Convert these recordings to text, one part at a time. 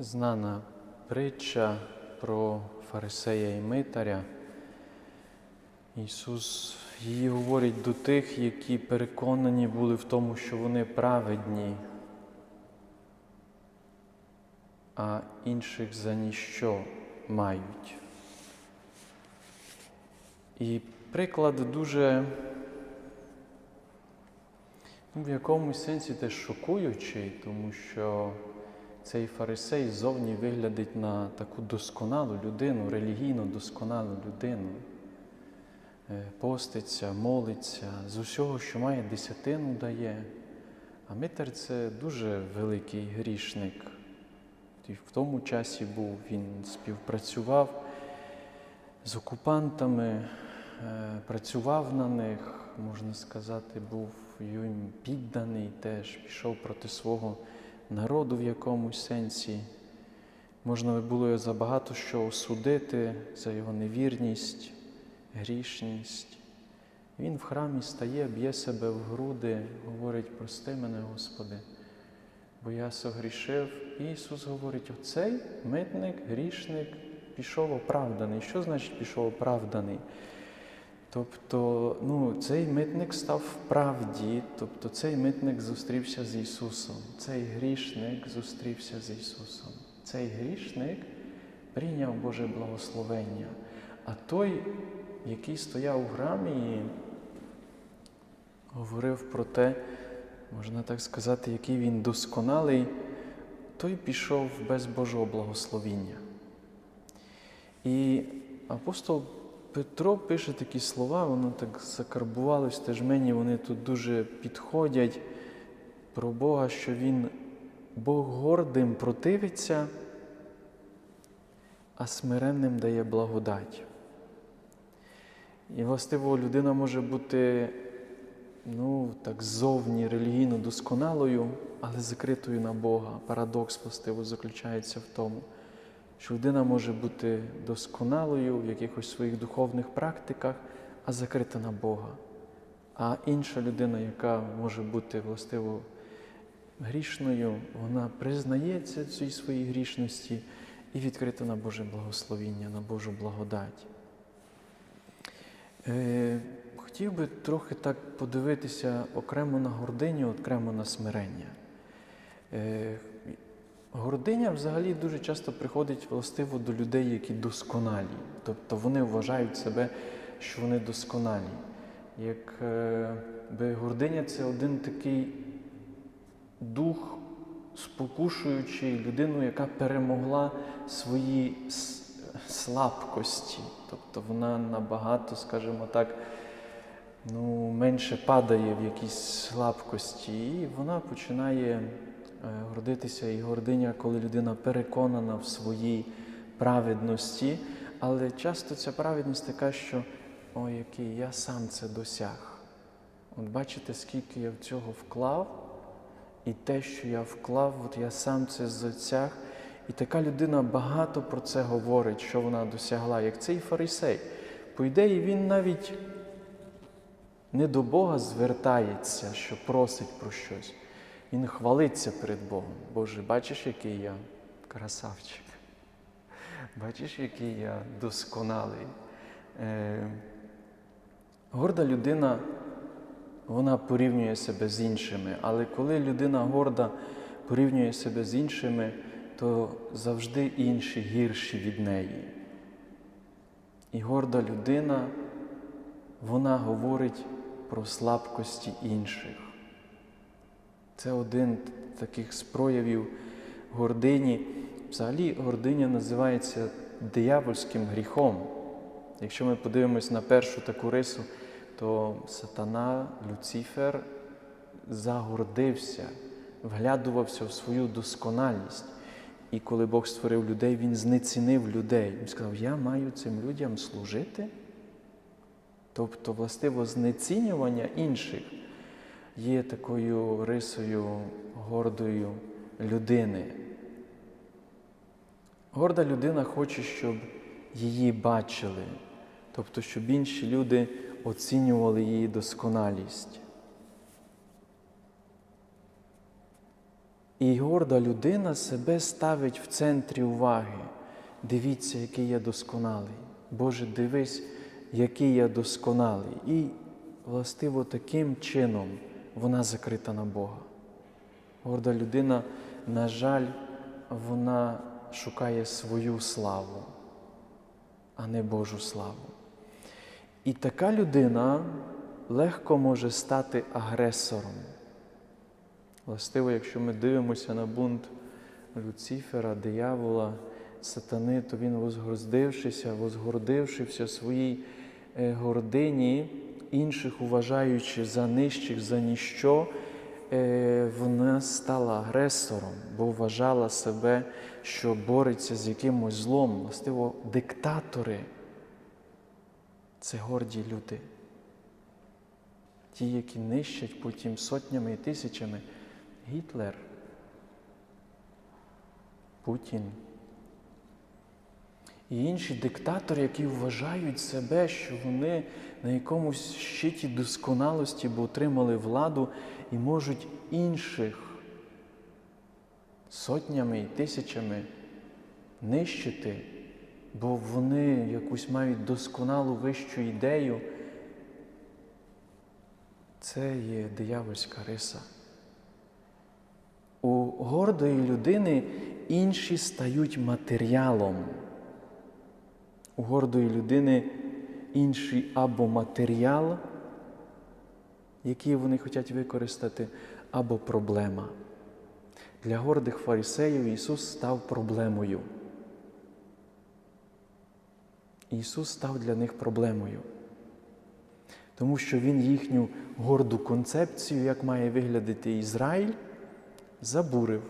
знана притча про фарисея і митаря. Ісус її говорить до тих, які переконані були в тому, що вони праведні, а інших за ніщо мають. І приклад дуже ну, в якомусь сенсі теж шокуючий, тому що цей фарисей ззовні виглядить на таку досконалу людину, релігійно досконалу людину. Е, Поститься, молиться, з усього, що має, десятину дає. А митар це дуже великий грішник. І в тому часі був, він співпрацював з окупантами, е, працював на них, можна сказати, був їм підданий теж, пішов проти свого народу в якомусь сенсі. Можна було його за багато що осудити, за його невірність, грішність. Він в храмі стає, б'є себе в груди, говорить, прости мене, Господи, бо я согрішив. І Ісус говорить, оцей митник, грішник пішов оправданий. Що значить пішов оправданий? Тобто, ну, цей митник став правді, тобто цей митник зустрівся з Ісусом, цей грішник зустрівся з Ісусом. Цей грішник прийняв Боже благословення. А той, який стояв у храмі і говорив про те, можна так сказати, який він досконалий, той пішов без Божого благословіння. І апостол Петро пише такі слова, воно так закарбувалось теж мені, вони тут дуже підходять про Бога, що Він Бог гордим противиться, а смиренним дає благодать. І властиво людина може бути ну, так ззовні релігійно досконалою, але закритою на Бога. Парадокс властиво заключається в тому, що людина може бути досконалою в якихось своїх духовних практиках, а закрита на Бога. А інша людина, яка може бути властиво грішною, вона признається цій своїй грішності і відкрита на Боже благословіння, на Божу благодать. Е, Хотів би трохи так подивитися окремо на гординю, окремо на смирення. Е, Гординя взагалі дуже часто приходить властиво до людей, які досконалі. Тобто вони вважають себе, що вони досконалі. Як е, гординя це один такий дух, спокушуючий людину, яка перемогла свої слабкості. Тобто вона набагато, скажімо так, ну, менше падає в якісь слабкості, і вона починає гордитися. І гординя, коли людина переконана в своїй праведності, але часто ця праведність така, що ой, який я сам це досяг. От бачите, скільки я в цього вклав, і те, що я вклав, от я сам це досяг. І така людина багато про це говорить, що вона досягла, як цей фарисей. По ідеї, він навіть не до Бога звертається, що просить про щось. Він хвалиться перед Богом. Боже, бачиш, який я красавчик. Бачиш, який я досконалий. Е, горда людина, вона порівнює себе з іншими, але коли людина горда порівнює себе з іншими, то завжди інші гірші від неї. І горда людина, вона говорить про слабкості інших. Це один з таких з проявів гордині. Взагалі, гординя називається диявольським гріхом. Якщо ми подивимось на першу таку рису, то сатана, Люцифер загордився, вглядувався в свою досконалість. І коли Бог створив людей, Він знецінив людей. Він сказав, я маю цим людям служити. Тобто, властиво, знецінювання інших є такою рисою гордою людини. Горда людина хоче, щоб її бачили, тобто, щоб інші люди оцінювали її досконалість. І горда людина себе ставить в центрі уваги. Дивіться, який я досконалий. Боже, дивись, який я досконалий. І властиво таким чином вона закрита на Бога. Горда людина, на жаль, вона шукає свою славу, а не Божу славу. І така людина легко може стати агресором. Властиво, якщо ми дивимося на бунт Люцифера, диявола, сатани, то він, возгордившися, возгордившися в своїй е, гордині, інших вважаючи за нижчих, за ніщо, е, вона стала агресором, бо вважала себе, що бореться з якимось злом. Властиво, диктатори це горді люди. Ті, які нищать потім сотнями і тисячами. Гітлер, Путін і інші диктатори, які вважають себе, що вони на якомусь щиті досконалості, бо отримали владу і можуть інших сотнями і тисячами нищити, бо вони якусь мають досконалу вищу ідею. Це є диявольська риса. У гордої людини інші стають матеріалом. У гордої людини інший або матеріал, який вони хочуть використати, або проблема. Для гордих фарисеїв Ісус став проблемою. Ісус став для них проблемою. Тому що Він їхню горду концепцію, як має виглядати Ізраїль, забурив.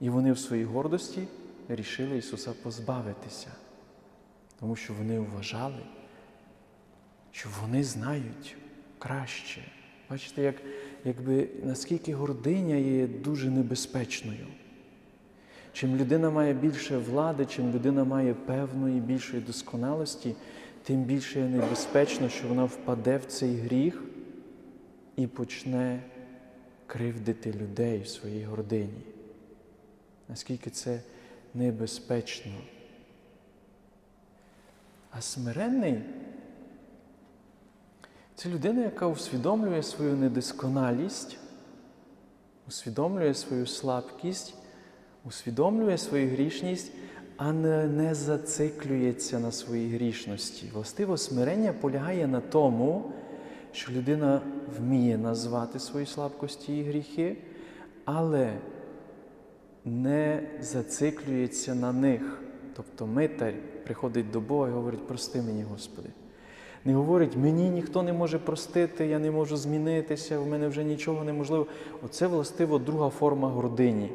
І вони в своїй гордості рішили Ісуса позбавитися, тому що вони вважали, що вони знають краще. Бачите, як, якби, наскільки гординя є дуже небезпечною. Чим людина має більше влади, чим людина має певної більшої досконалості, тим більше небезпечно, що вона впаде в цей гріх і почне кривдити людей в своїй гордині. Наскільки це небезпечно. А смиренний це людина, яка усвідомлює свою недосконалість, усвідомлює свою слабкість, усвідомлює свою грішність, а не, не зациклюється на своїй грішності. Властиво смирення полягає на тому, що людина вміє назвати свої слабкості і гріхи, але не зациклюється на них. Тобто митар приходить до Бога і говорить, прости мені, Господи. Не говорить, мені ніхто не може простити, я не можу змінитися, в мене вже нічого неможливо. Оце властиво друга форма гордині.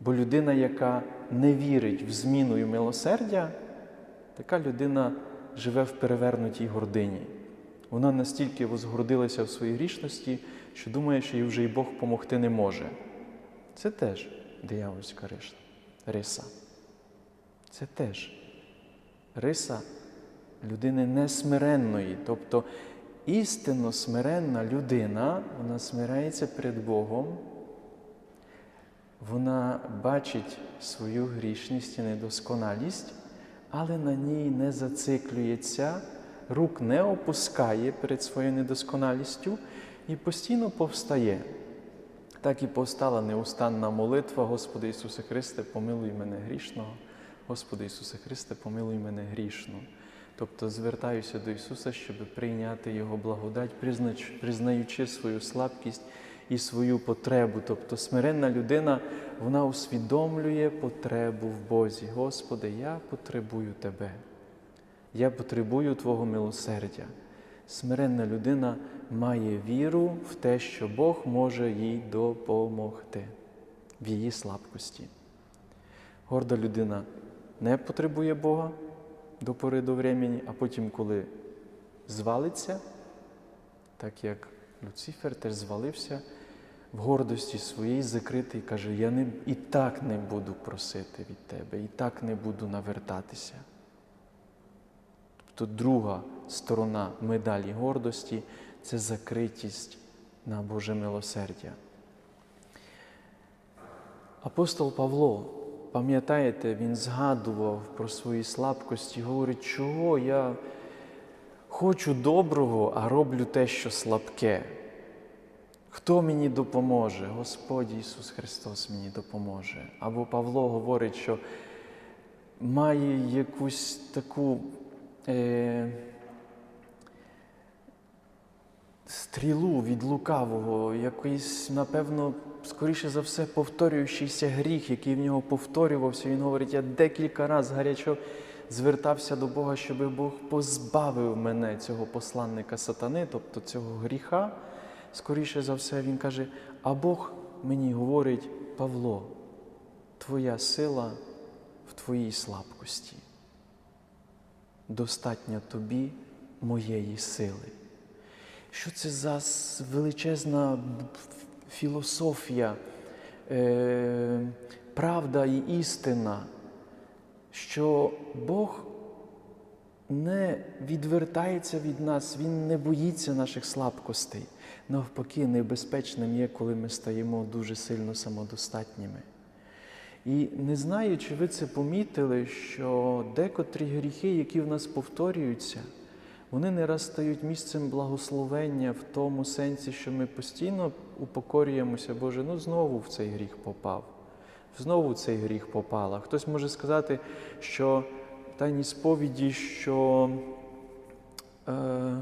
Бо людина, яка не вірить в зміну і милосердя, така людина живе в перевернутій гордині. Вона настільки возгордилася в своїй грішності, що думає, що їй вже й Бог помогти не може. Це теж диявольська риса. Це теж риса людини несмиренної. Тобто істинно смиренна людина, вона смирається перед Богом, вона бачить свою грішність і недосконалість, але на ній не зациклюється, рук не опускає перед своєю недосконалістю і постійно повстає. Так і повстала неустанна молитва, Господи Ісусе Христе, помилуй мене грішного, Господи Ісусе Христе, помилуй мене грішного. Тобто звертаюся до Ісуса, щоб прийняти Його благодать, признаючи свою слабкість і свою потребу. Тобто смиренна людина, вона усвідомлює потребу в Бозі. Господи, я потребую Тебе. Я потребую Твого милосердя. Смиренна людина має віру в те, що Бог може їй допомогти в її слабкості. Горда людина не потребує Бога до пори до времени, а потім, коли звалиться, так як Люцифер теж звалився в гордості своїй закритий, каже, я не, і так не буду просити від тебе, і так не буду навертатися. Тобто друга сторона медалі гордості це закритість на Боже милосердя. Апостол Павло, пам'ятаєте, він згадував про свої слабкості, говорить, чого я хочу доброго, а роблю те, що слабке. Хто мені допоможе? Господь Ісус Христос мені допоможе. Або Павло говорить, що має якусь таку е, стрілу від лукавого, якийсь, напевно, скоріше за все, повторюючийся гріх, який в нього повторювався. Він говорить, я декілька разів гарячо звертався до Бога, щоб Бог позбавив мене цього посланника сатани, тобто цього гріха. Скоріше за все, він каже, а Бог мені говорить, Павло, твоя сила в твоїй слабкості. Достатньо тобі моєї сили. Що це за величезна філософія, е, правда і істина, що Бог не відвертається від нас, Він не боїться наших слабкостей. Навпаки, небезпечним є, коли ми стаємо дуже сильно самодостатніми. І не знаю, чи ви це помітили, що декотрі гріхи, які в нас повторюються, вони не раз стають місцем благословення в тому сенсі, що ми постійно упокорюємося, Боже, ну знову в цей гріх попав, знову цей гріх попала. Хтось може сказати, що в тайній сповіді, що е,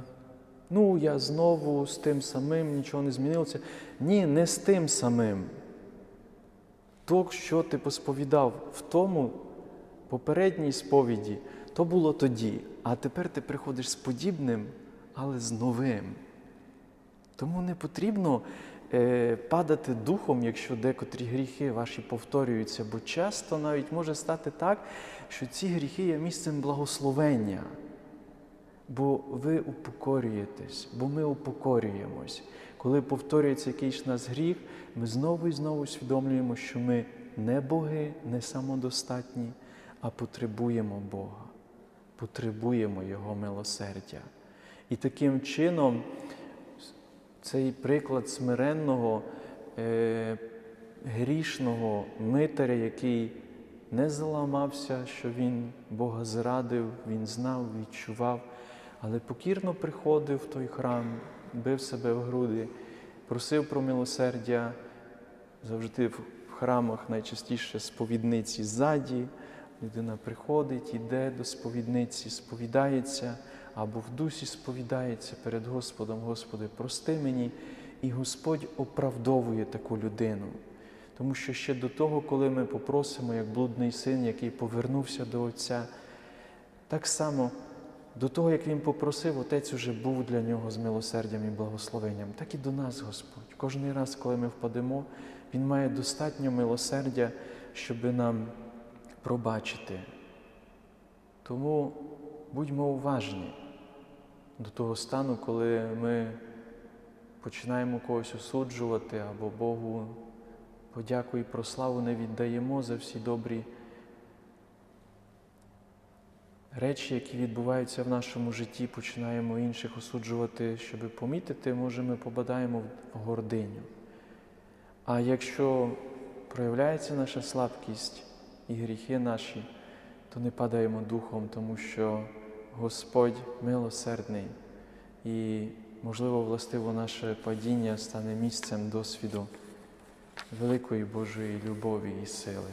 ну, я знову з тим самим, нічого не змінилося. Ні, не з тим самим. То, що ти посповідав в тому попередній сповіді, то було тоді, а тепер ти приходиш з подібним, але з новим. Тому не потрібно е, падати духом, якщо декотрі гріхи ваші повторюються, бо часто навіть може стати так, що ці гріхи є місцем благословення. Бо ви упокорюєтесь, бо ми упокорюємось. Коли повторюється якийсь нас гріх, ми знову і знову усвідомлюємо, що ми не боги, не самодостатні, а потребуємо Бога, потребуємо Його милосердя. І таким чином цей приклад смиренного, е, грішного митаря, який не заламався, що він Бога зрадив, він знав, відчував, але покірно приходив в той храм, бив себе в груди, просив про милосердя, завжди в храмах найчастіше сповідниці ззаді. Людина приходить, іде до сповідниці, сповідається або в дусі сповідається перед Господом, Господи, прости мені, і Господь оправдовує таку людину. Тому що ще до того, коли ми попросимо, як блудний син, який повернувся до Отця, так само до того, як він попросив, Отець уже був для нього з милосердям і благословенням, так і до нас, Господь. Кожний раз, коли ми впадемо, Він має достатньо милосердя, щоб нам пробачити. Тому будьмо уважні до того стану, коли ми починаємо когось осуджувати або Богу подяку і прославу не віддаємо за всі добрі речі, які відбуваються в нашому житті, починаємо інших осуджувати, щоб помітити, може, ми попадаємо в гординю. А якщо проявляється наша слабкість і гріхи наші, то не падаємо духом, тому що Господь милосердний і, можливо, властиво наше падіння стане місцем досвіду великої Божої любові і сили.